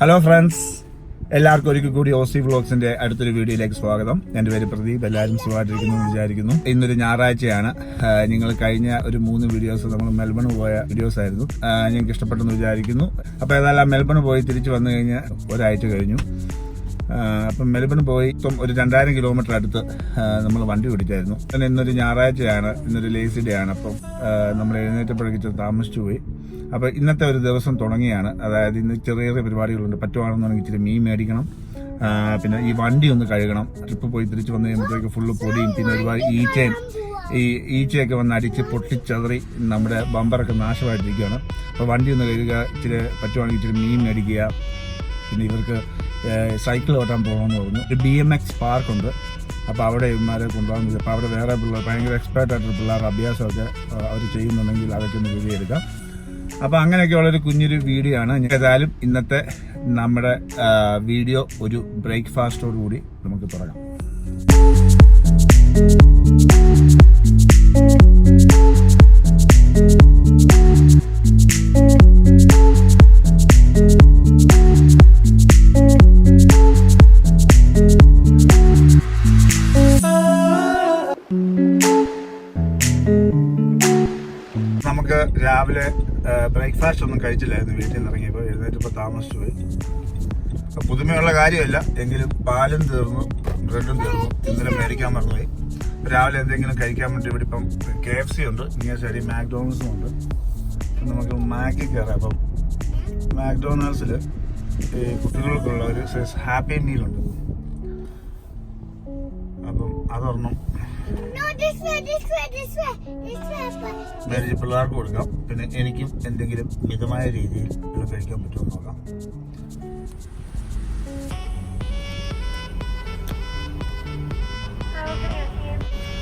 Hello friends എല്ലാവർക്കും ഒരിക്കൽ കൂടി ഓസി വ്ളോഗ്സിന്റെ അടുത്തൊരു വീഡിയോയിലേക്ക് സ്വാഗതം. എന്റെ പേര് പ്രദീപ്. എല്ലാവരും സുഖമായിട്ടിരിക്കുന്നു എന്ന് വിചാരിക്കുന്നു. ഇന്നൊരു ഞായറാഴ്ചയാണ്. നിങ്ങൾ കഴിഞ്ഞ ഒരു മൂന്ന് വീഡിയോസ് നമ്മൾ മെൽബൺ പോയ വീഡിയോസ് ആയിരുന്നു. ഞങ്ങൾക്ക് ഇഷ്ടപ്പെട്ടെന്ന് വിചാരിക്കുന്നു. അപ്പോൾ ഏതായാലും മെൽബൺ പോയി തിരിച്ചു വന്നു കഴിഞ്ഞ് ഒരാഴ്ച കഴിഞ്ഞു. അപ്പം മെൽബൺ പോയി ഇപ്പം ഒരു രണ്ടായിരം കിലോമീറ്റർ അടുത്ത് നമ്മൾ വണ്ടി ഓടിച്ചായിരുന്നു. പിന്നെ ഇന്നൊരു ഞായറാഴ്ചയാണ് ഇന്നൊരു ലേസി ഡേ ആണ്. അപ്പം നമ്മൾ എഴുന്നേറ്റപ്പോഴേക്കും താമസിച്ചു പോയി. അപ്പോൾ ഇന്നത്തെ ഒരു ദിവസം തുടങ്ങിയാണ്. അതായത് ഇന്ന് ചെറിയ ചെറിയ പരിപാടികളുണ്ട്. പറ്റുവാണെന്നുണ്ടെങ്കിൽ ഇച്ചിരി മീൻ മേടിക്കണം. പിന്നെ ഈ വണ്ടി ഒന്ന് കഴുകണം. ട്രിപ്പ് പോയി തിരിച്ച് വന്ന് കഴിയുമ്പോഴത്തേക്ക് ഫുള്ള് പൊടിയും പിന്നെ ഒരുപാട് ഈച്ചയും ഈ ഈച്ചയൊക്കെ വന്ന് അടിച്ച് പൊട്ടിച്ചതറി നമ്മുടെ ബമ്പറൊക്കെ നാശമായിട്ടിരിക്കുകയാണ്. അപ്പോൾ വണ്ടി ഒന്ന് കഴുകുക ഇച്ചിരി പറ്റുവാണെങ്കിൽ ഇച്ചിരി മീൻ മേടിക്കുക. പിന്നെ ഇവർക്ക് സൈക്കിൾ ഓട്ടാൻ പോകണമെന്ന് പറഞ്ഞു. ഒരു ബി എം എക്സ് പാർക്കുണ്ട് അപ്പോൾ അവിടെ ഇവന്മാരെ കൊണ്ടുപോകാൻ അപ്പോൾ അവിടെ വേറെ പിള്ളേർ ഭയങ്കര എക്സ്പേർട്ട് ആയിട്ടുള്ള പിള്ളേർ അഭ്യാസമൊക്കെ അവർ ചെയ്യുന്നുണ്ടെങ്കിൽ അതൊക്കെ ഒന്ന് വീഡിയോ എടുക്കാം. അപ്പോൾ അങ്ങനെയൊക്കെയുള്ളൊരു കുഞ്ഞൊരു വീഡിയോ ആണ്. ഏതായാലും ഇന്നത്തെ നമ്മുടെ വീഡിയോ ഒരു ബ്രേക്ക്ഫാസ്റ്റോടുകൂടി നമുക്ക് തുടങ്ങാം. നമുക്ക് രാവിലെ ബ്രേക്ക്ഫാസ്റ്റ് ഒന്നും കഴിച്ചില്ലായിരുന്നു. വീട്ടിൽ നിന്ന് ഇറങ്ങിയപ്പോൾ എഴുന്നേറ്റപ്പോൾ താമസിച്ചു പോയി. പുതുമയുള്ള കാര്യമല്ല എങ്കിലും പാലും തീർന്നു ബ്രെഡും തീർന്നു. ഇന്നലെ മേടിക്കാൻ മറന്നുപോയി. രാവിലെ എന്തെങ്കിലും കഴിക്കാൻ വേണ്ടി ഇവിടെ ഇപ്പം കെ എഫ് സി ഉണ്ട് നിയർ സൈഡിൽ മാക്ഡോണൽസും ഉണ്ട്. നമുക്ക് മാക്കി കയറാം അപ്പം മാക്ഡോണൽസിൽ ഈ കുട്ടികൾക്കുള്ള ഒരു ഹാപ്പി മീൽ ഉണ്ട്. അപ്പം അതൊരെണ്ണം No, this way, this way, this way, this way, Papa. മേടിച്ച് പിള്ളേർക്ക് കൊടുക്കാം പിന്നെ എനിക്കും എന്തെങ്കിലും മിതമായ രീതിയിൽ ഇത് കഴിക്കാൻ പറ്റുമെന്ന് നോക്കാം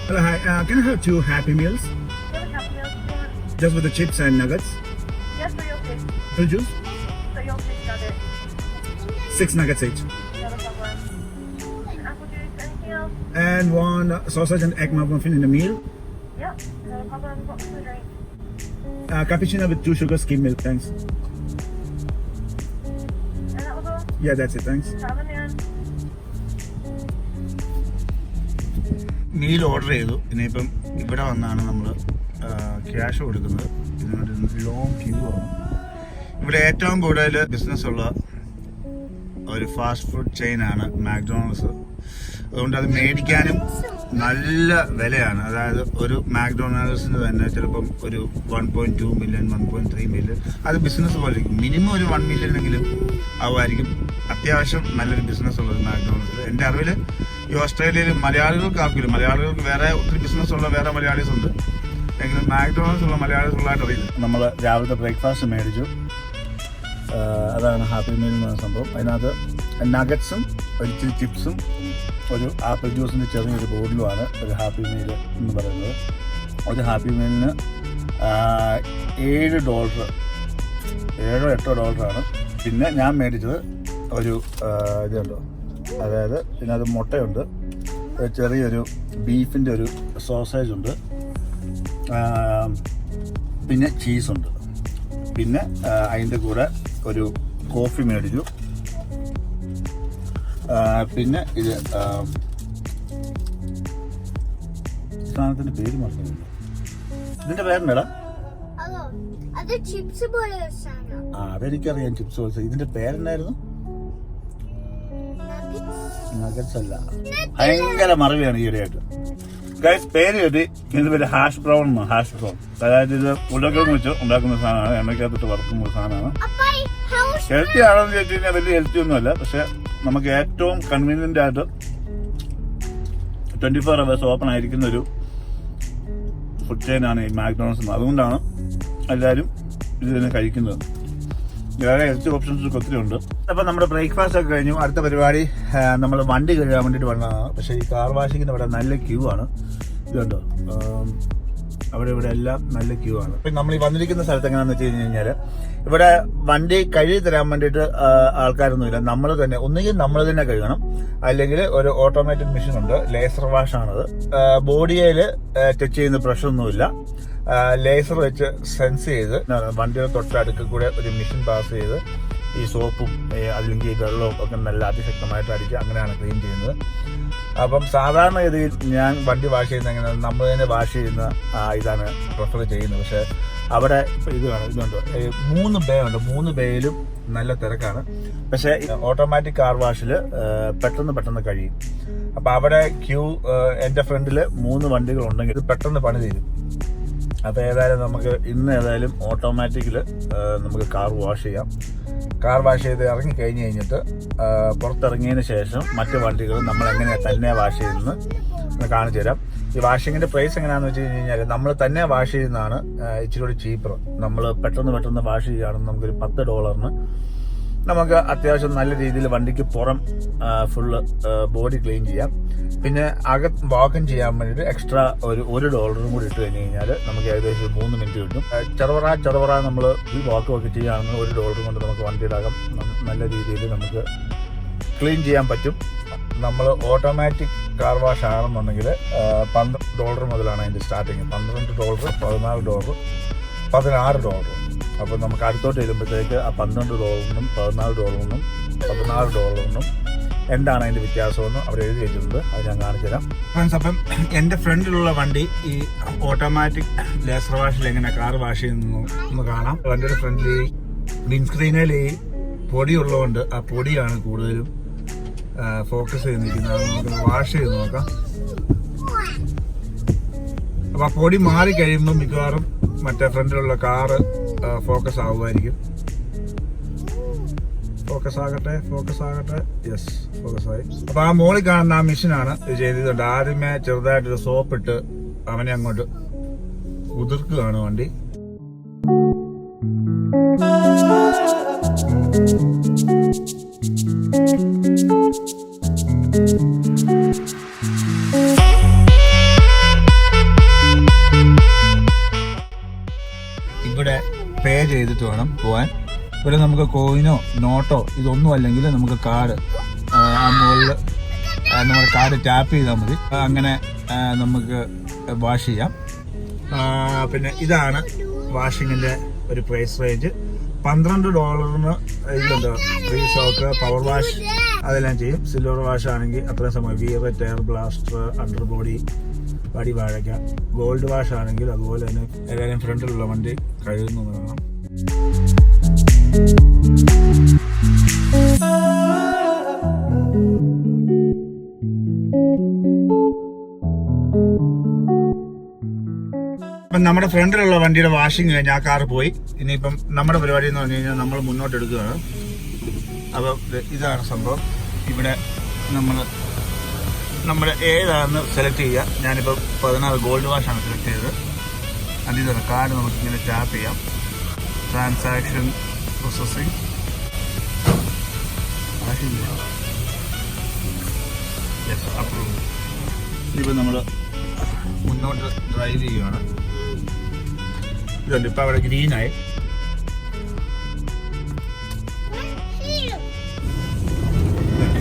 Hello, hi. Uh, can I have two Happy Meals? Two happy meals. Just with the chips and nuggets. Just for your fish. Full juice? For your fish nugget. Six nuggets each. Else? And one sausage and egg muffin in the meal. Yep. Not a problem. What's the drink? Uh, cappuccino with two sugar skim milk. Thanks. And that was all? Yeah, that's it. Thanks. Meal order ചെയ്തു ഇനിയിപ്പം ഇവിടെ വന്നാണ് നമ്മൾ cash കൊടുക്കുന്നത് ഇതിനൊരു long Q ആണ് ഇവിടെ ഏറ്റവും കൂടുതൽ ബിസിനസ് ഉള്ള ഒരു ഫാസ്റ്റ് ഫുഡ് ചെയിൻ ആണ് മാക്ഡൊണാൾഡ്സ് അതുകൊണ്ട് അത് മേടിക്കാനും നല്ല വിലയാണ്. അതായത് ഒരു മാക്ഡൊണാൾഡ്സിന് തന്നെ ചിലപ്പം ഒരു one point two million one point three million അത് ബിസിനസ് പോലെ ഇരിക്കും. മിനിമം ഒരു വൺ മില്യൺ എങ്കിലും ആവുമായിരിക്കും. അത്യാവശ്യം നല്ലൊരു ബിസിനസ് ഉള്ളത് മാക്ഡൊണാൾഡ്സിൽ എന്റെ അറിവിൽ ഈ ഓസ്ട്രേലിയയിൽ മലയാളികൾക്ക് ആർക്കില്ല. മലയാളികൾക്ക് വേറെ ഒത്തിരി ബിസിനസ് ഉള്ള വേറെ മലയാളീസ് ഉണ്ട്. എങ്കിലും മാക്ഡൊണാൾഡ്സ് ഉള്ള മലയാളീസ് ഉള്ളതായിട്ട് അറിയില്ല. നമ്മൾ രാവിലത്തെ ബ്രേക്ക്ഫാസ്റ്റ് മേടിച്ചു. അതാണ് ഹാപ്പി മീൽ എന്ന് പറയുന്ന സംഭവം. അതിനകത്ത് നഗറ്റ്സും ഒരിച്ചിരി ചിപ്സും ഒരു ആപ്പിൾ ജ്യൂസിന്റെ ചെറിയൊരു ബോട്ടിലുമാണ് ഒരു ഹാപ്പി മീൽ എന്ന് പറയുന്നത്. ഒരു ഹാപ്പി മീലിന് ഏഴ് ഡോളർ ഏഴോ എട്ടോ ഡോളറാണ്. പിന്നെ ഞാൻ മേടിച്ചത് ഒരു ഇതുണ്ടോ? അതായത് പിന്നെ അത് മുട്ടയുണ്ട്. ചെറിയൊരു ബീഫിന്റെ ഒരു സോസേജ് ഉണ്ട്. പിന്നെ ചീസുണ്ട് പിന്നെ അതിന്റെ കൂടെ ഒരു കോഫി മേടിച്ചു. പിന്നെ ഇത് സാധനത്തിന്റെ പേര് മറക്കുന്നുണ്ട് ഇതിന്റെ പേരെന്നടാ അതെനിക്കറിയാം അത് ചിപ്സ് പോലെ ഇതിന്റെ സാധനം. ആ അതെനിക്കറിയാം ചിപ്സ് പോലത്തെ ഇതിന്റെ പേരെന്നായിരുന്നു? നഗറ്റ്സ് അല്ല. ഭയങ്കര മറവിയാണ് ഈയിടെയായിട്ട് ഗൈസ് പേര് കേട്ടി ഇതിന്റെ പേര് ഹാഷ് ബ്രൗൺ ഹാഷ് ബ്രൗൺ അതായത് ഇത് ഉരുളക്കിഴങ്ങ് വെച്ച് ഉണ്ടാക്കുന്ന സാധനമാണ്. എണ്ണയ്ക്കകത്തിട്ട് വറുക്കുന്ന സാധനമാണ്. ഹെൽത്തി ആണോ എന്ന് ചോദിച്ചു കഴിഞ്ഞാൽ വലിയ ഹെൽത്തി ഒന്നുമല്ല. പക്ഷെ നമുക്ക് ഏറ്റവും കൺവീനിയന്റ് ആയിട്ട് ട്വന്റി ഫോർ അവേഴ്സ് ഓപ്പൺ ആയിരിക്കുന്ന ഒരു ഫുഡ് ചെയിൻ ആണ് ഈ മാക്ഡോണൾസ് അതുകൊണ്ടാണ് എല്ലാവരും ഇതിന് കഴിക്കുന്നത്. വേറെ ഹെൽത്തി ഓപ്ഷൻസ് ഒത്തിരി ഉണ്ട്. അപ്പം നമ്മുടെ ബ്രേക്ക്ഫാസ്റ്റ് ഒക്കെ കഴിഞ്ഞു. അടുത്ത പരിപാടി നമ്മൾ വണ്ടി കഴുകാൻ വേണ്ടിയിട്ട് വന്നതാണ്. പക്ഷേ ഈ കാർ വാഷിങ്ങിന് ഇവിടെ നല്ല ക്യൂ ആണ്. ഇതുണ്ടോ? അവിടെ ഇവിടെ എല്ലാം നല്ല ക്യൂ ആണ്. ഇപ്പൊ നമ്മൾ ഈ വന്നിരിക്കുന്ന സ്ഥലത്ത് എങ്ങനെയാണെന്ന് വെച്ച് കഴിഞ്ഞ് ഇവിടെ വണ്ടി കഴുകി തരാൻ വേണ്ടിയിട്ട് ആൾക്കാരൊന്നുമില്ല. നമ്മൾ തന്നെ ഒന്നുകിൽ നമ്മൾ തന്നെ കഴുകണം. അല്ലെങ്കിൽ ഒരു ഓട്ടോമാറ്റിക് മെഷീൻ ഉണ്ട് ലേസർ വാഷ് ആണത്. ബോഡിയിൽ ടച്ച് ചെയ്യുന്ന പ്രഷറൊന്നുമില്ല ലേസർ വെച്ച് സെൻസ് ചെയ്ത് വണ്ടിയുടെ തൊട്ടടുക്ക് കൂടെ ഒരു മെഷീൻ പാസ് ചെയ്ത് ഈ സോപ്പും അല്ലെങ്കിൽ വെള്ളവും ഒക്കെ നല്ല അതിശക്തമായിട്ട് അടിച്ച് അങ്ങനെയാണ് ക്ലീൻ ചെയ്യുന്നത്. അപ്പം സാധാരണ ഗതിയിൽ ഞാൻ വണ്ടി വാഷ് ചെയ്യുന്ന എങ്ങനെ നമ്മൾ തന്നെ വാഷ് ചെയ്യുന്ന ഇതാണ് പ്രിഫർ ചെയ്യുന്നത്. പക്ഷേ അവിടെ ഇത് വേണം ഇതുണ്ട് മൂന്ന് ബേ ഉണ്ട്. മൂന്ന് ബേയിലും നല്ല തിരക്കാണ്. പക്ഷേ ഓട്ടോമാറ്റിക് കാർ വാഷിൽ പെട്ടെന്ന് പെട്ടെന്ന് കഴിയും. അപ്പം അവിടെ ക്യൂ എന്റെ ഫ്രണ്ടിൽ മൂന്ന് വണ്ടികൾ ഉണ്ടെങ്കിൽ പെട്ടെന്ന് പണി തീരും. അപ്പൊ ഏതായാലും നമുക്ക് ഇന്ന് ഏതായാലും ഓട്ടോമാറ്റിക്കിൽ നമുക്ക് കാർ വാഷ് ചെയ്യാം. കാർ വാഷ് ചെയ്ത് ഇറങ്ങി കഴിഞ്ഞ് കഴിഞ്ഞിട്ട് പുറത്തിറങ്ങിയതിന് ശേഷം മറ്റു വണ്ടികൾ നമ്മൾ എങ്ങനെ തന്നെ വാഷ് ചെയ്യുന്നത് കാണിച്ചു തരാം. ഈ വാഷിങ്ങിന്റെ പ്രൈസ് എങ്ങനെയാണെന്ന് വെച്ച് കഴിഞ്ഞാൽ നമ്മൾ തന്നെ വാഷ് ചെയ്യുന്നതാണ് ഇച്ചിരി കൂടി ചീപ്പർ നമ്മൾ പെട്ടെന്ന് പെട്ടെന്ന് വാഷ് ചെയ്യുകയാണെങ്കിൽ നമുക്കൊരു പത്ത് ഡോളറിന് നമുക്ക് അത്യാവശ്യം നല്ല രീതിയിൽ വണ്ടിക്ക് പുറം ഫുള്ള് ബോഡി ക്ലീൻ ചെയ്യാം. പിന്നെ അകത്ത് വാക്കം ചെയ്യാൻ വേണ്ടിയിട്ട് എക്സ്ട്രാ ഒരു ഒരു ഡോളറും കൂടി ഇട്ട് കഴിഞ്ഞ് കഴിഞ്ഞാൽ നമുക്ക് ഏകദേശം മൂന്ന് മിനിറ്റ് കിട്ടും. ചെറുപറ ചെറുപറ നമ്മൾ ഈ വാക്ക് ഒക്കെ ചെയ്യുകയാണെങ്കിൽ ഒരു ഡോളർ കൊണ്ട് നമുക്ക് വണ്ടിയുടെ അകം നല്ല രീതിയിൽ നമുക്ക് ക്ലീൻ ചെയ്യാൻ പറ്റും. നമ്മൾ ഓട്ടോമാറ്റിക് കാർ വാഷ് ആണെന്നുണ്ടെങ്കിൽ പന്ത്രണ്ട് ഡോളർ മുതലാണ് അതിന്റെ സ്റ്റാർട്ടിങ് പന്ത്രണ്ട് ഡോളർ പതിനാല് ഡോളർ പതിനാറ് ഡോളർ അപ്പോൾ നമുക്ക് അടുത്തോട്ട് വരുമ്പോഴത്തേക്ക് ആ പന്ത്രണ്ട് ഡോളറിനും പതിനാല് ഡോളറിനും പതിനാറ് ഡോളറിനും എന്താണ് അതിന്റെ വ്യത്യാസമെന്ന് അവർ എഴുതി വെച്ചിട്ടുണ്ട്. അത് ഞാൻ കാണിച്ചു തരാം. ഫ്രണ്ട്സ് അപ്പം എന്റെ ഫ്രണ്ടിലുള്ള വണ്ടി ഈ ഓട്ടോമാറ്റിക് ലേസർ വാഷിൽ എങ്ങനെ കാർ വാഷ് ചെയ്യുന്നു ഒന്ന് കാണാം. വണ്ടിയുടെ ഫ്രണ്ടിൽ വിൻസ്ക്രീനിൽ ഈ പൊടി ഉള്ളതുകൊണ്ട് ആ പൊടിയാണ് കൂടുതലും ഫോക്കസ് ചെയ്ത് നിൽക്കുന്നത്. നമുക്ക് വാഷ് ചെയ്ത് നോക്കാം. അപ്പൊ ആ പൊടി മാറി കഴിയുമ്പോൾ മിക്കവാറും മറ്റേ ഫ്രണ്ടിലുള്ള കാറ് ഫോക്കസ് ആവുമായിരിക്കും. ഫോക്കസ് ആകട്ടെ ഫോക്കസ് ആകട്ടെ. യെസ് ഫോക്കസ് ആയി. അപ്പൊ ആ മോളിൽ കാണുന്ന ആ മെഷീനാണ് ഇത് ചെയ്തിട്ടുണ്ട്. ആദ്യമേ ചെറുതായിട്ടൊരു സോപ്പ് ഇട്ട് അവനെ അങ്ങോട്ട് ഉതിർക്കുകയാണ് വണ്ടി. കോയിനോ നോട്ടോ ഇതൊന്നും അല്ലെങ്കിൽ നമുക്ക് കാർഡ് ആ മുകളിൽ നമ്മുടെ കാർഡ് ടാപ്പ് ചെയ്താൽ മതി. അങ്ങനെ നമുക്ക് വാഷ് ചെയ്യാം. പിന്നെ ഇതാണ് വാഷിങ്ങിന്റെ ഒരു പ്രൈസ് റേഞ്ച് പന്ത്രണ്ട് ഡോളറിന് ഇതിലുണ്ട് ഫ്രീ സോക്ക് പവർ വാഷ് അതെല്ലാം ചെയ്യും. സിൽവർ വാഷ് ആണെങ്കിൽ അത്രയും സമയം. Rear tyre blaster under body വടി വാഴയ്ക്ക ഗോൾഡ് വാഷ് ആണെങ്കിൽ അതുപോലെ തന്നെ ഏതായാലും ഫ്രണ്ടിലുള്ള വണ്ടി കഴുകുന്നു കാണാം നമ്മുടെ ഫ്രണ്ടിലുള്ള വണ്ടിയുടെ വാഷിംഗ് കഴിഞ്ഞ് ആ കാർ പോയി. ഇനിയിപ്പം നമ്മുടെ പരിപാടി എന്ന് പറഞ്ഞു കഴിഞ്ഞാൽ നമ്മൾ മുന്നോട്ട് എടുക്കുകയാണ്. അപ്പോൾ ഇതാണ് സംഭവം. ഇവിടെ നമ്മൾ നമ്മുടെ ഏതാണെന്ന് സെലക്ട് ചെയ്യുക. ഞാനിപ്പോൾ പതിനാറ് ഗോൾഡ് വാഷാണ് സെലക്ട് ചെയ്തത്. അതിൽ കാർഡ് നമുക്ക് ഇങ്ങനെ ടാപ്പ് ചെയ്യാം. ട്രാൻസാക്ഷൻ പ്രോസസ്സിങ് യെസ് അപ്രൂവ് ഇനിയിപ്പോൾ നമ്മൾ മുന്നോട്ട് ഡ്രൈവ് ചെയ്യുകയാണ് ഇതുണ്ട്. ഇപ്പം അവിടെ ഗ്രീനായി.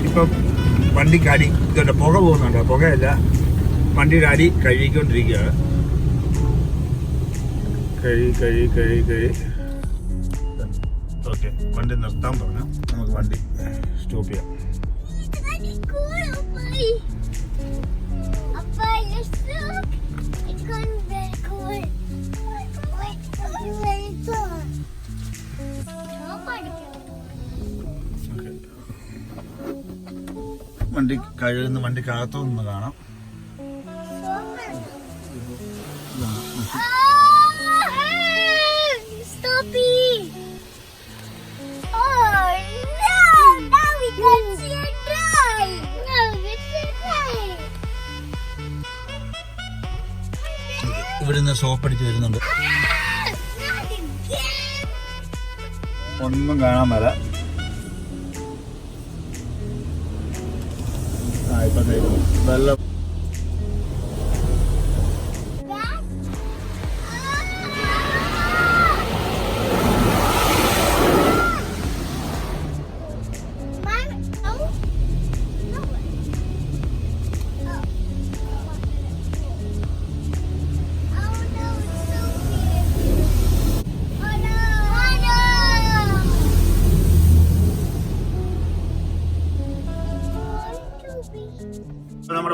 ഇപ്പം വണ്ടിക്ക് അടി ഇതുണ്ട്. പുക പോകുന്നുണ്ട്. പുകയല്ല. വണ്ടിയുടെ അടി കഴുകിക്കൊണ്ടിരിക്കുകയാണ്. കഴുകി കഴുകി കഴുകി കഴുകി. വണ്ടി നിർത്താൻ പറഞ്ഞു നമുക്ക് വണ്ടി സ്റ്റോപ്പ് ചെയ്യാം വണ്ടി gonna be നിന്ന് Appai. ഒന്നും കാണാൻ വരാം. ആ വെള്ളം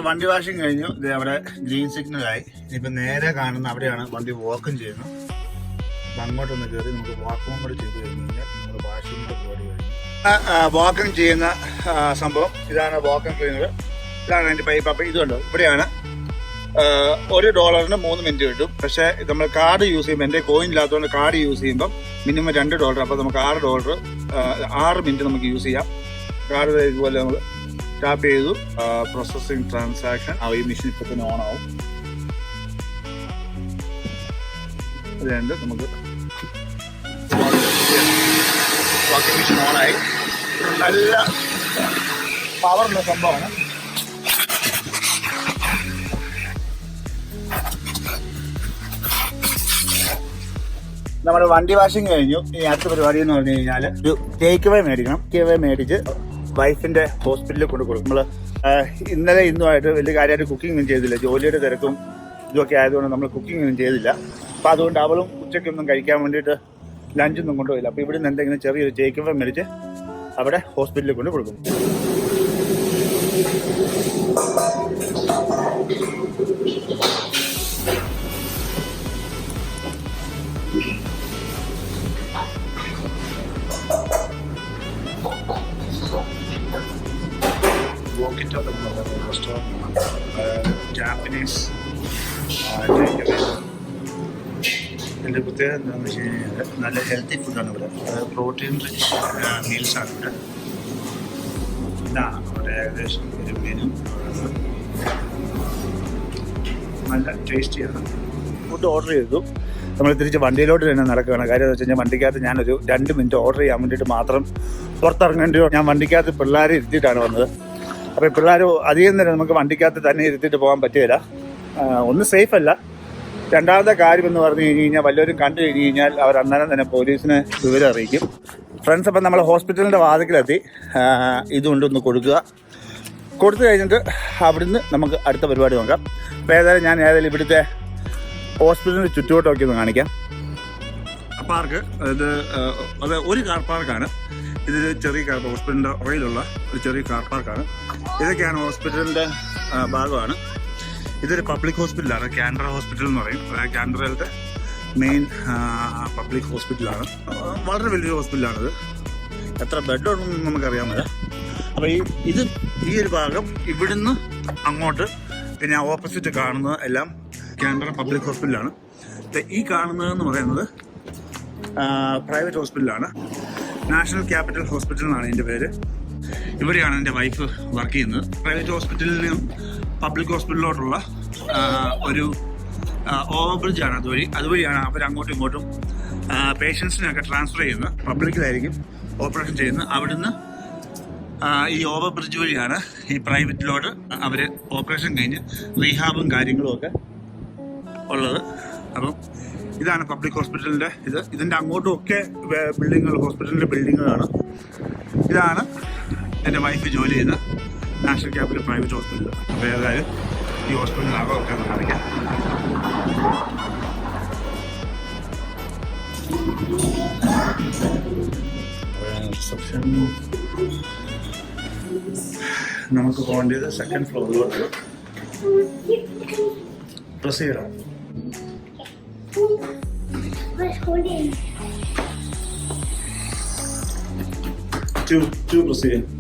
വണ്ടി വാഷിംഗ് കഴിഞ്ഞു. ഇത് അവിടെ ഗ്രീൻ സിഗ്നൽ ആയി. ഇനിയിപ്പോ നേരെ കാണുന്ന അവിടെയാണ് വണ്ടി വാക്കും ചെയ്യുന്നത്. അപ്പൊ അങ്ങോട്ടൊന്ന് കയറി നമുക്ക് വാക്കും കൂടെ ചെയ്ത് കഴിഞ്ഞ് കഴിഞ്ഞാൽ നമ്മുടെ വാഷിംഗിന്റെ പരിപാടി കഴിഞ്ഞു. വാക്കിംഗ് ചെയ്യുന്ന സംഭവം. ഇതാണ് വാക്കിംഗ് ക്ലീനർ ഇതാണ് അതിന്റെ പൈപ്പ് അപ്പൊ ഇതുണ്ട് ഇവിടെയാണ്. ഒരു ഡോളറിന് മൂന്ന് മിനിറ്റ് കിട്ടും. പക്ഷേ നമ്മൾ കാർഡ് യൂസ് ചെയ്യുമ്പോൾ എന്റെ കോയിൻ ഇല്ലാത്തതുകൊണ്ട് കാർഡ് യൂസ് ചെയ്യുമ്പോൾ മിനിമം രണ്ട് ഡോളർ അപ്പോൾ നമുക്ക് ആറ് ഡോളർ ആറ് മിനിറ്റ് നമുക്ക് യൂസ് ചെയ്യാം. കാർഡ് ഇതുപോലെ നമ്മൾ ടാപ്പ് ചെയ്തു. പ്രോസസ്സിംഗ് ട്രാൻസാക്ഷൻ ആ ഈ മെഷീൻ ഇപ്പൊ തന്നെ ഓൺ ആവും. അതുകൊണ്ട് നമുക്ക് വാഷിംഗ് മെഷീൻ ഓണായി നല്ല പവറുള്ള സംഭവമാണ്. നമ്മുടെ വണ്ടി വാഷിംഗ് കഴിഞ്ഞു. ഇനി അടുത്ത പരിപാടി എന്ന് പറഞ്ഞു കഴിഞ്ഞാൽ ഒരു ടേക്ക് അവേ മേടിക്കണം. ടേക്ക് അവേ മേടിച്ച് വൈഫിന്റെ ഹോസ്പിറ്റലിൽ കൊണ്ട് കൊടുക്കും നമ്മൾ ഇന്നലെ ഇന്നുമായിട്ട് വലിയ കാര്യമായിട്ട് കുക്കിംഗ് ഒന്നും ചെയ്തില്ല. ജോലിയുടെ തിരക്കും ഇതൊക്കെ ആയതുകൊണ്ട് നമ്മൾ കുക്കിംഗ് ഒന്നും ചെയ്തില്ല. അപ്പോൾ അതുകൊണ്ട് അവളും ഉച്ചയ്ക്കൊന്നും കഴിക്കാൻ വേണ്ടിയിട്ട് ലഞ്ചൊന്നും കൊണ്ടുപോയില്ല. അപ്പൊ ഇവിടുന്ന് എന്തെങ്കിലും ചെറിയൊരു അവേ മേടിച്ച് അവിടെ ഹോസ്പിറ്റലിൽ കൊണ്ട് കൊടുക്കും എന്ന് പറയുന്ന റെസ്റ്റോറന്റ് ജാപ്പനീസ് ഇതിന്റെ പ്രത്യേകത എന്താണെന്ന് വെച്ച് കഴിഞ്ഞാൽ നല്ല ഹെൽത്തി ഫുഡാണ് ഇവിടെ. അതായത് പ്രോട്ടീൻ റിച്ച് മീൽസാണ് ഇവിടെ. ഇതാണ് അവിടെ ഏകദേശം ഒരു മെനു നല്ല ടേസ്റ്റിയാണ് ഫുഡ് ഓർഡർ ചെയ്തു. നമ്മൾ തിരിച്ച് വണ്ടിയിലോട്ട് തന്നെ നടക്കുകയാണ്. കാര്യം എന്ന് വെച്ച് കഴിഞ്ഞാൽ വണ്ടിക്കകത്ത് ഞാനൊരു രണ്ട് മിനിറ്റ് ഓർഡർ ചെയ്യാൻ വേണ്ടിയിട്ട് മാത്രം പുറത്തിറങ്ങേണ്ടി ഞാൻ വണ്ടിക്കകത്ത് പിള്ളേരെ ഇരുത്തിയിട്ടാണ് വന്നത്. അപ്പോൾ പിള്ളേർ അധികം നേരം നമുക്ക് വണ്ടിക്കകത്ത് തന്നെ ഇരുത്തിയിട്ട് പോകാൻ പറ്റില്ല ഒന്ന് സേഫ് അല്ല. രണ്ടാമത്തെ കാര്യം എന്ന് പറഞ്ഞു കഴിഞ്ഞ് കഴിഞ്ഞാൽ വല്ലവരും കണ്ടു കഴിഞ്ഞ് കഴിഞ്ഞാൽ അവർ അന്നേരം തന്നെ പോലീസിനെ വിവരം അറിയിക്കും. ഫ്രണ്ട്സ് അപ്പം നമ്മൾ ഹോസ്പിറ്റലിന്റെ വാതിക്കലെത്തി. ഇതുകൊണ്ടൊന്ന് കൊടുക്കുക. കൊടുത്തു കഴിഞ്ഞിട്ട് അവിടുന്ന് നമുക്ക് അടുത്ത പരിപാടി നോക്കാം. അപ്പോൾ ഏതായാലും ഞാൻ ഏതായാലും ഇവിടുത്തെ ഹോസ്പിറ്റലിന്റെ ചുറ്റുവട്ടമൊക്കെ ഒന്ന് കാണിക്കാം. പാർക്ക് ഇത് അത് ഒരു കാർ പാർക്കാണ് ഇതൊരു ചെറിയ കാർ ഹോസ്പിറ്റലിന്റെ ഓയിലുള്ള ഒരു ചെറിയ കാർ പാർക്കാണ് ഇതൊക്കെയാണ് ഹോസ്പിറ്റലിന്റെ ഭാഗമാണ്. ഇതൊരു പബ്ലിക് ഹോസ്പിറ്റലാണ് കാൻഡ്ര ഹോസ്പിറ്റൽ എന്ന് പറയും. കാൻഡ്രയിലത്തെ മെയിൻ പബ്ലിക് ഹോസ്പിറ്റലാണ്. വളരെ വലിയൊരു ഹോസ്പിറ്റലാണിത്. എത്ര ബെഡ് ഉണ്ടെന്ന് നമുക്കറിയാൻ പറ്റില്ല അപ്പോൾ ഈ ഇത് ഈ ഒരു ഭാഗം ഇവിടുന്ന് അങ്ങോട്ട് പിന്നെ ഓപ്പോസിറ്റ് കാണുന്നത് എല്ലാം കാൻഡ്ര പബ്ലിക് ഹോസ്പിറ്റലാണ്. ഈ കാണുന്നതെന്ന് പറയുന്നത് പ്രൈവറ്റ് ഹോസ്പിറ്റലാണ്. നാഷണൽ ക്യാപിറ്റൽ ഹോസ്പിറ്റൽ എന്നാണ് എന്റെ പേര്. ഇവിടെയാണ് എന്റെ വൈഫ് വർക്ക് ചെയ്യുന്നത്. പ്രൈവറ്റ് ഹോസ്പിറ്റലിൽ നിന്നും പബ്ലിക് ഹോസ്പിറ്റലിലോട്ടുള്ള ഒരു ഓവർ ബ്രിഡ്ജാണ് അതുവഴി അതുവഴിയാണ് അവർ അങ്ങോട്ടും ഇങ്ങോട്ടും പേഷ്യൻസിനെയൊക്കെ ട്രാൻസ്ഫർ ചെയ്യുന്നത്. പബ്ലിക്കിലായിരിക്കും ഓപ്പറേഷൻ ചെയ്യുന്നത്. അവിടുന്ന് ഈ ഓവർ ബ്രിഡ്ജ് വഴിയാണ് ഈ പ്രൈവറ്റിലോട്ട് അവർ ഓപ്പറേഷൻ കഴിഞ്ഞ് റീഹാബും കാര്യങ്ങളും ഒക്കെ ഉള്ളത്. അപ്പം ഇതാണ് പബ്ലിക് ഹോസ്പിറ്റലിന്റെ ഇത്. ഇതിന്റെ അങ്ങോട്ടും ഒക്കെ ബിൽഡിങ്ങുകൾ ഹോസ്പിറ്റലിന്റെ ബിൽഡിങ്ങുകളാണ് ഇതാണ് എന്റെ വൈഫ് ജോലി ചെയ്യുന്ന നാഷണൽ ക്യാപിറ്റൽ പ്രൈവറ്റ് ഹോസ്പിറ്റൽ അപ്പോൾ ഏതായാലും ഈ ഹോസ്പിറ്റലിനകമൊക്കെ ഒന്ന് കാണിക്കാം. റിസപ്ഷൻ നമുക്ക് പോകേണ്ടത് സെക്കൻഡ് ഫ്ലോറിലോട്ട് പ്രസ് ചെയ്യണം ടു Two. It's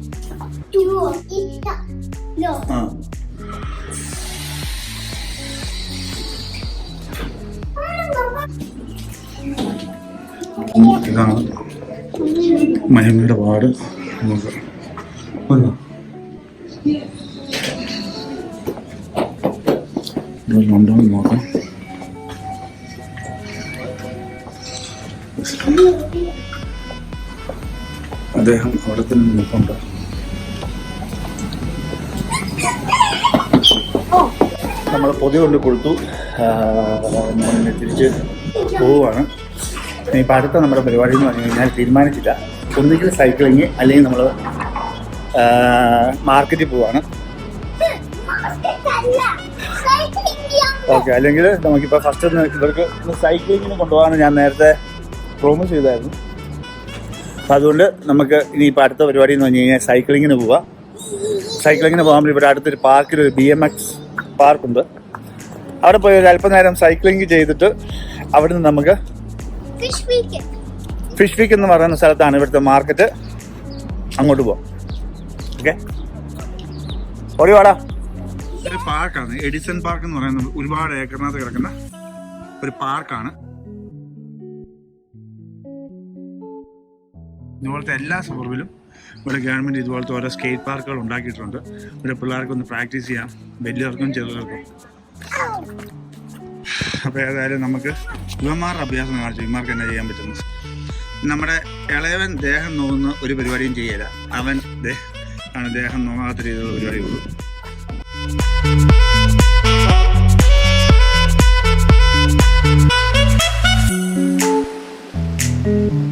ഇതാണ് മഹിമയുടെ പാട്. നമുക്ക് ഉണ്ടോ നോക്കാം. അദ്ദേഹം അവിടെ തന്നെ നിൽപ്പുണ്ട്. നമ്മൾ പൊതി കൊണ്ട് കൊടുത്തു നമ്മൾ തിരിച്ച് പോവുകയാണ് ഇപ്പം അടുത്ത നമ്മുടെ പരിപാടി എന്ന് പറഞ്ഞു കഴിഞ്ഞാൽ തീരുമാനിച്ചില്ല. ഒന്നുകിൽ സൈക്ലിങ് അല്ലെങ്കിൽ നമ്മൾ മാർക്കറ്റിൽ പോവാണ്. ഓക്കെ അല്ലെങ്കിൽ നമുക്കിപ്പോൾ ഫസ്റ്റ് ഒന്ന് ഇവർക്ക് സൈക്ലിങ്ങിന് കൊണ്ടുപോകാമെന്ന് ഞാൻ നേരത്തെ പ്രോമിസ് ചെയ്തായിരുന്നു. അപ്പം അതുകൊണ്ട് നമുക്ക് ഇനിയിപ്പോൾ അടുത്ത പരിപാടി എന്ന് പറഞ്ഞു കഴിഞ്ഞാൽ സൈക്ലിങ്ങിന് പോവാം. സൈക്ലിങ്ങിന് വേണ്ടി ഇവിടെ അടുത്തൊരു പാർക്കിൽ ഒരു ബി എം എക്സ് പാർക്കുണ്ട് അവിടെ പോയി ഒരു അല്പനേരം സൈക്ലിംഗ് ചെയ്തിട്ട് അവിടെ നിന്ന് നമുക്ക് ഫിഷ് വീക്ക് ഫിഷ് വീക്ക് എന്ന് പറയുന്ന സ്ഥലത്താണ് ഇവിടുത്തെ മാർക്കറ്റ് അങ്ങോട്ട് പോവാം. ഓക്കെ ഓടി വാടാ. ഒരു പാർക്കാണ് എഡിസൺ പാർക്ക് എന്ന് പറയുന്നത് ഒരുപാട് ഏക്കറിനകത്ത് കിടക്കുന്ന ഒരു പാർക്കാണ് ഇതുപോലത്തെ എല്ലാ സബർബിലും ഇവിടെ ഗവൺമെന്റ് ഇതുപോലത്തെ ഓരോ സ്കേറ്റ് പാർക്കുകൾ ഉണ്ടാക്കിയിട്ടുണ്ട്. ഇവിടെ പിള്ളേർക്കൊന്ന് പ്രാക്ടീസ് ചെയ്യാം. വലിയവർക്കും ചെറുതർക്കും അപ്പോൾ ഏതായാലും നമുക്ക് യുവന്മാരുടെ അഭ്യാസം കാണിച്ചു. ഇവന്മാർക്ക് എന്നാ ചെയ്യാൻ പറ്റുന്നത് നമ്മുടെ ഇളയവൻ ദേഹം നോക്കുന്ന ഒരു പരിപാടിയും ചെയ്യല അവൻ ആണ് ദേഹം നോക്കാത്ത രീതിയിലുള്ള പരിപാടി ഉള്ളൂ. ഇതുകൊണ്ട്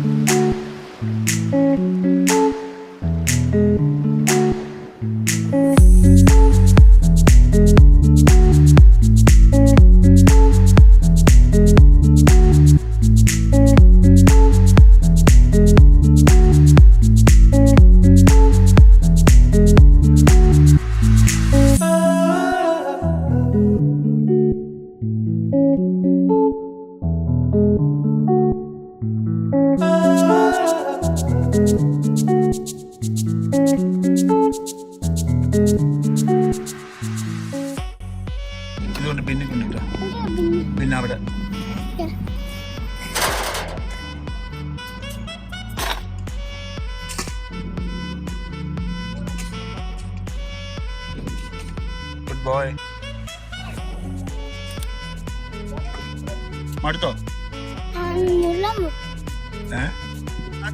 മടുത്തോ?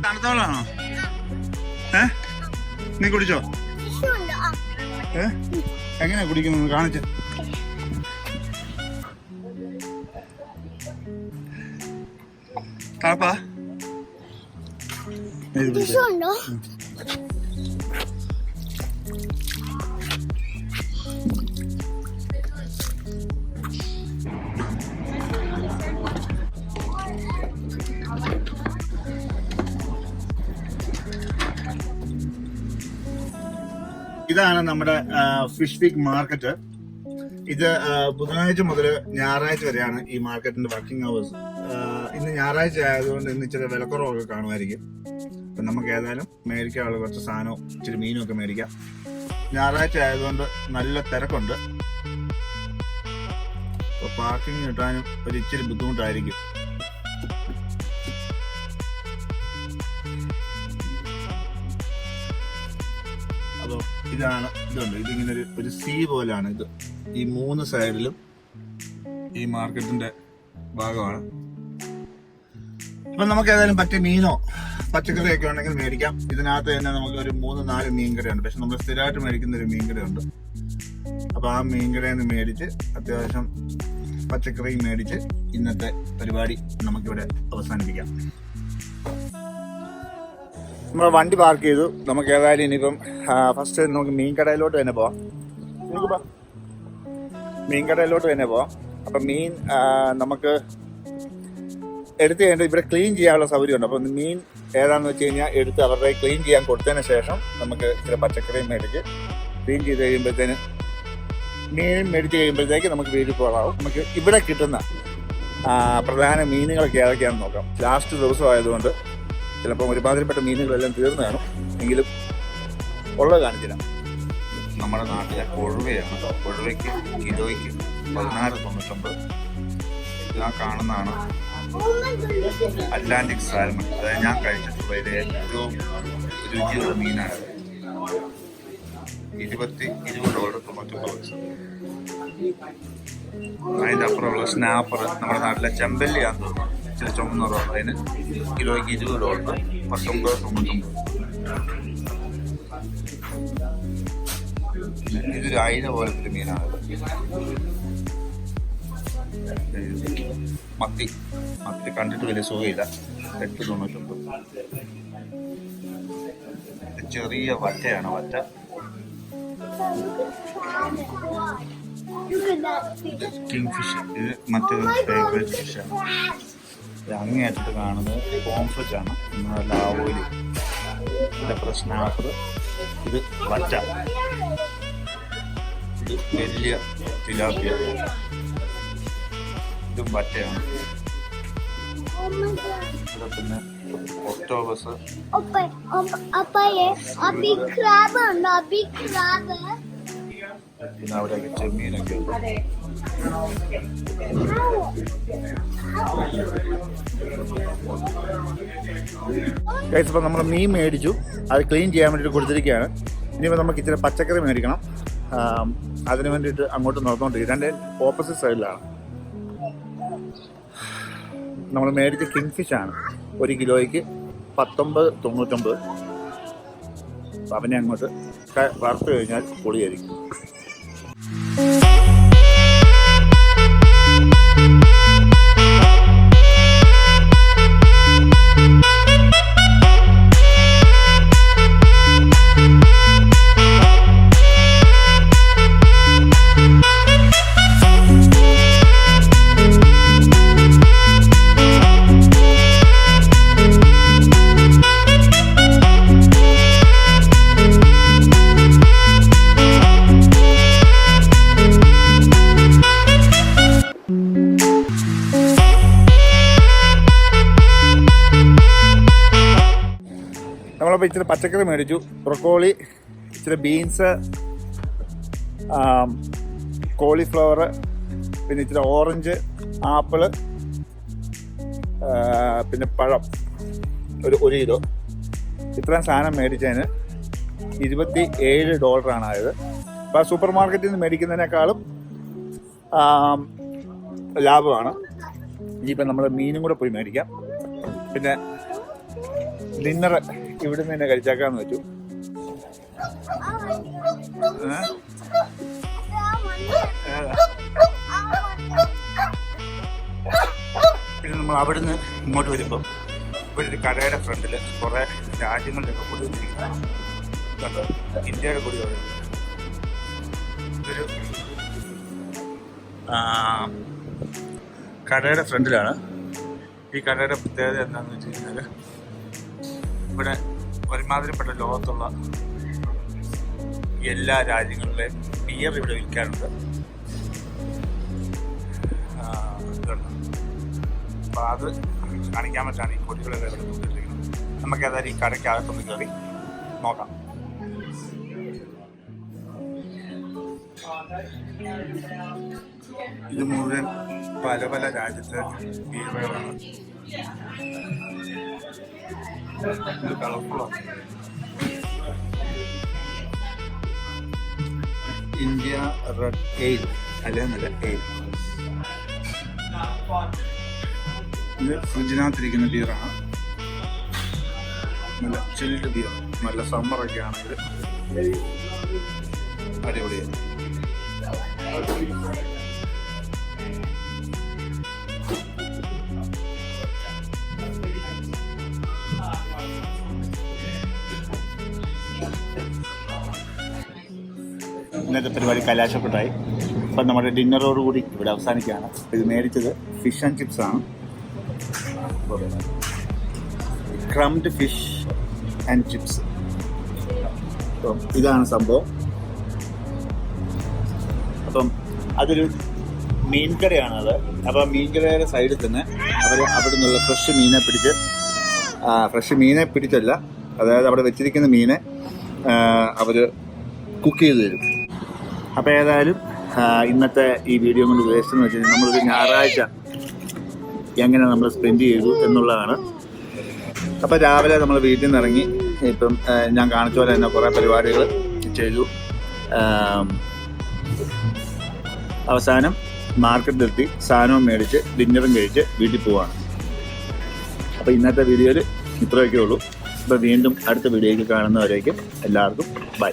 തണുത്ത വെള്ളമാണോ ഏ? നീ കുടിച്ചോ? ഏ? എങ്ങനെയാ കുടിക്കുന്നത്? കാണിച്ച. തണുപ്പാ. ഉണ്ടോ ഇതാണ് നമ്മുടെ ഫിഷ് വീക്ക് മാർക്കറ്റ് ഇത് ബുധനാഴ്ച മുതൽ ഞായറാഴ്ച വരെയാണ് ഈ മാർക്കറ്റിന്റെ വർക്കിംഗ് അവേഴ്സ് ഇന്ന് ഞായറാഴ്ച ആയതുകൊണ്ട് ഇന്ന് ഇച്ചിരി വിലക്കുറവൊക്കെ കാണുമായിരിക്കും. അപ്പൊ നമുക്ക് ഏതായാലും മേടിക്കാനുള്ള കുറച്ച് സാധനവും ഇച്ചിരി മീനും ഒക്കെ മേടിക്കാം. ഞായറാഴ്ച ആയതുകൊണ്ട് നല്ല തിരക്കുണ്ട്. അപ്പൊ പാർക്കിംഗ് കിട്ടാനും ഒരു ഇച്ചിരി ബുദ്ധിമുട്ടായിരിക്കും. ഇതാണ് ഇതുണ്ട്. ഇതിങ്ങനെ ഒരു ഒരു സി പോലാണ് ഇത്. ഈ മൂന്ന് സൈഡിലും ഈ മാർക്കറ്റിന്റെ ഭാഗമാണ്. അപ്പൊ നമുക്ക് ഏതായാലും പറ്റിയ മീനോ പച്ചക്കറിയൊക്കെ ഉണ്ടെങ്കിൽ മേടിക്കാം. ഇതിനകത്ത് തന്നെ നമുക്ക് ഒരു മൂന്ന് നാല് മീൻകറിയുണ്ട്. പക്ഷെ നമ്മൾ സ്ഥിരമായിട്ട് മേടിക്കുന്ന ഒരു മീൻകറിയുണ്ട്. അപ്പൊ ആ മീൻകറിയിൽ നിന്ന് മേടിച്ച് അത്യാവശ്യം പച്ചക്കറിയും മേടിച്ച് ഇന്നത്തെ പരിപാടി നമുക്കിവിടെ അവസാനിപ്പിക്കാം. നമ്മൾ വണ്ടി പാർക്ക് ചെയ്തു. നമുക്ക് ഏതായാലും ഇനിയിപ്പം ഫസ്റ്റ് നമുക്ക് മീൻ കടയിലോട്ട് തന്നെ പോവാം. മീൻ കടയിലോട്ട് തന്നെ പോവാം. അപ്പം മീൻ നമുക്ക് എടുത്ത് കഴിഞ്ഞിട്ട് ഇവിടെ ക്ലീൻ ചെയ്യാനുള്ള സൗകര്യമുണ്ട്. അപ്പം മീൻ ഏതാണെന്ന് വെച്ച് കഴിഞ്ഞാൽ എടുത്ത് അവരുടെ ക്ലീൻ ചെയ്യാൻ കൊടുത്തതിന് ശേഷം നമുക്ക് ഇച്ചിരി പച്ചക്കറിയും മേടിച്ച് ക്ലീൻ ചെയ്ത് കഴിയുമ്പോഴത്തേന് മീൻ മേടിച്ച് കഴിയുമ്പോഴത്തേക്ക് നമുക്ക് വീട്ടിൽ പോകാവും നമുക്ക് ഇവിടെ കിട്ടുന്ന പ്രധാന മീനുകളൊക്കെ ഏതൊക്കെയാണെന്ന് നോക്കാം. ലാസ്റ്റ് ദിവസം ആയതുകൊണ്ട് ചിലപ്പോൾ ഒരുമാതിരിപ്പെട്ട മീനുകളെല്ലാം തീർന്നു കാണും എങ്കിലും ഉള്ളത് കാണിച്ചില്ല. നമ്മുടെ നാട്ടിലെ കൊഴുവയാണ്. കൊഴുവയ്ക്ക് കിലോയ്ക്ക് പതിനാറ് തൊണ്ണൂറ്റൊമ്പത്. ഞാൻ കാണുന്നതാണ് അറ്റ്ലാന്റിക് സാൽമൺ അതായത് ഞാൻ കഴിച്ചിട്ടുള്ളതിൽ ഏറ്റവും രുചിയുള്ള മീനാണ്. ഇരുപത്തി ഇരുപത് ഡോളർ തൊണ്ണൂറ്റൊമ്പത് പൈസ. അതിന്റെ അപ്പുറമുള്ള സ്നാപ്പർ നമ്മുടെ നാട്ടിലെ ചെമ്പല്ലിയാന്ന് തോന്നുന്നു. ഇച്ചിരി ചുമന്ന റോഡ് അതിന് കിലോയ്ക്ക് ഇരുപത് ഡോളർ പത്തൊമ്പത് തൊണ്ണൂറ്റൊമ്പത് ഇതൊരു അയില പോലത്തെ മീനാണ് മത്തി. മത്തി കണ്ടിട്ട് വലിയ സുഖമില്ല. എട്ട് തൊണ്ണൂറ്റൊമ്പത് ചെറിയ വറ്റയാണ്. വറ്റ. കിങ് ഫിഷ് ഇത് മറ്റൊരു ഫേവറേറ്റ് ഫിഷാണ് അങ്ങേയറ്റത്ത് കാണുന്നത് കോംഫിഷ് ആണ് നമ്മുടെ ലാവോയിൽ ഇതിന്റെ സ്നാപ്പർ ഇത് വറ്റ ഇത് വലിയ തിലാപ്പിയ. ഇതും വറ്റയാണ്. ഇവിടെ പിന്നെ ഒക്ടോബസ്. പിന്നെ അവിടെ ചെമ്മീനൊക്കെ ഉണ്ട്. ഗൈസ് ഇപ്പം നമ്മൾ മീൻ മേടിച്ചു. അത് ക്ലീൻ ചെയ്യാൻ വേണ്ടിയിട്ട് കൊടുത്തിരിക്കുകയാണ്. ഇനിയിപ്പോൾ നമുക്ക് ഇച്ചിരി പച്ചക്കറി മേടിക്കണം. അതിന് വേണ്ടിയിട്ട് അങ്ങോട്ട് നടന്നുകൊണ്ടിരിക്കും രണ്ട് ഓപ്പോസിറ്റ് സൈഡിലാണ് നമ്മൾ മേടിച്ച കിങ് ആണ്. ഒരു കിലോയ്ക്ക് പത്തൊമ്പത് തൊണ്ണൂറ്റൊമ്പത്. അപ്പം അവനെ അങ്ങോട്ട് വറുത്ത് കഴിഞ്ഞാൽ പൊളിയായിരിക്കും. ഇച്ചിരി പച്ചക്കറി മേടിച്ചു. ബ്രൊക്കോളി ഇച്ചിരി ബീൻസ് കോളിഫ്ലവർ പിന്നെ ഇച്ചിരി ഓറഞ്ച് ആപ്പിൾ പിന്നെ പഴം. ഒരു ഒരു കിലോ. ഇത്രയും സാധനം മേടിച്ചതിന് ഇരുപത്തി ഏഴ് ഡോളറാണ് ആയത്. അപ്പോൾ സൂപ്പർ മാർക്കറ്റിൽ നിന്ന് മേടിക്കുന്നതിനേക്കാളും ലാഭമാണ്. ഇനിയിപ്പോൾ നമ്മൾ മീനും കൂടെ പോയി മേടിക്കാം. പിന്നെ ഡിന്നർ ഇവിടെ നിന്ന് തന്നെ കഴിച്ചേക്കാന്ന് വെച്ചു? പിന്നെ നമ്മൾ അവിടുന്ന് ഇങ്ങോട്ട് വരുമ്പോൾ ഇവിടെ ഒരു കടയുടെ ഫ്രണ്ടിൽ കുറേ രാജ്യങ്ങളിലൊക്കെ കൊടി വെച്ചിരിക്കുന്നു ഇന്ത്യയുടെ കൊടി ഒരു കടയുടെ ഫ്രണ്ടിലാണ്. ഈ കടയുടെ പ്രത്യേകത എന്താണെന്ന് വെച്ച് കഴിഞ്ഞാൽ ഇവിടെ ഒരുമാതിരിപ്പെട്ട ലോകത്തുള്ള എല്ലാ രാജ്യങ്ങളിലെയും ബിയർ ഇവിടെ വിൽക്കാറുണ്ട്. അപ്പോൾ അത് കാണിക്കാൻ പറ്റാണ് ഈ കൊടികളൊക്കെ ഇവിടെ കൊണ്ടിരിക്കുന്നത് നമുക്ക് ഏതായാലും ഈ കടയ്ക്കകത്തൊന്ന് കയറി നോക്കാം. ഇത് മുഴുവൻ പല പല രാജ്യത്തെ കളർഫുള്ളാണ് ഇന്ത്യ റെഡ് എയിൽ അല്ലെന്നല്ല എയിൽ. ഇത് ഫ്രിഡ്ജിനകത്തിരിക്കുന്ന ബിയറാണ്. നല്ല ചിൽഡ് ബിയർ നല്ല സമ്മറൊക്കെ ആണെങ്കിൽ അടിപൊളിയാണ് ഇന്നത്തെ പരിപാടി കലാശപ്പെട്ടായി. അപ്പം നമ്മുടെ ഡിന്നറോടുകൂടി ഇവിടെ അവസാനിക്കുകയാണ്. ഇത് മേടിച്ചത് ഫിഷ് ആൻഡ് ചിപ്സ് ആണ്. ക്രംഡ് ഫിഷ് ആൻഡ് ചിപ്സ് അപ്പം ഇതാണ് സംഭവം. അപ്പം അതൊരു മീൻ കറിയാണ് അത്. അപ്പം മീൻ കടയുടെ സൈഡിൽ തന്നെ അവർ അവിടെ നിന്നുള്ള ഫ്രഷ് മീനെ പിടിച്ച് ഫ്രഷ് മീനെ പിടിച്ചല്ല. അതായത് അവിടെ വെച്ചിരിക്കുന്ന മീനെ അവർ കുക്ക് ചെയ്ത് തരും. അപ്പോൾ ഏതായാലും ഇന്നത്തെ ഈ വീഡിയോ കൊണ്ട് ഉദ്ദേശിച്ചെന്ന് വെച്ച് കഴിഞ്ഞാൽ നമ്മളൊരു ഞായറാഴ്ച എങ്ങനെ നമ്മൾ സ്പെൻഡ് ചെയ്തു എന്നുള്ളതാണ്. അപ്പോൾ രാവിലെ നമ്മൾ വീട്ടിൽ നിന്ന് ഇറങ്ങി ഇപ്പം ഞാൻ കാണിച്ച പോലെ തന്നെ കുറേ പരിപാടികൾ ചെയ്തു. അവസാനം മാർക്കറ്റിലെത്തി സാധനവും മേടിച്ച് ഡിന്നറും കഴിച്ച് വീട്ടിൽ പോവാണ്. അപ്പോൾ ഇന്നത്തെ വീഡിയോയിൽ ഇത്രയൊക്കെ ഉള്ളൂ. അപ്പോൾ വീണ്ടും അടുത്ത വീഡിയോയ്ക്ക് കാണുന്നവരേക്കും എല്ലാവർക്കും ബൈ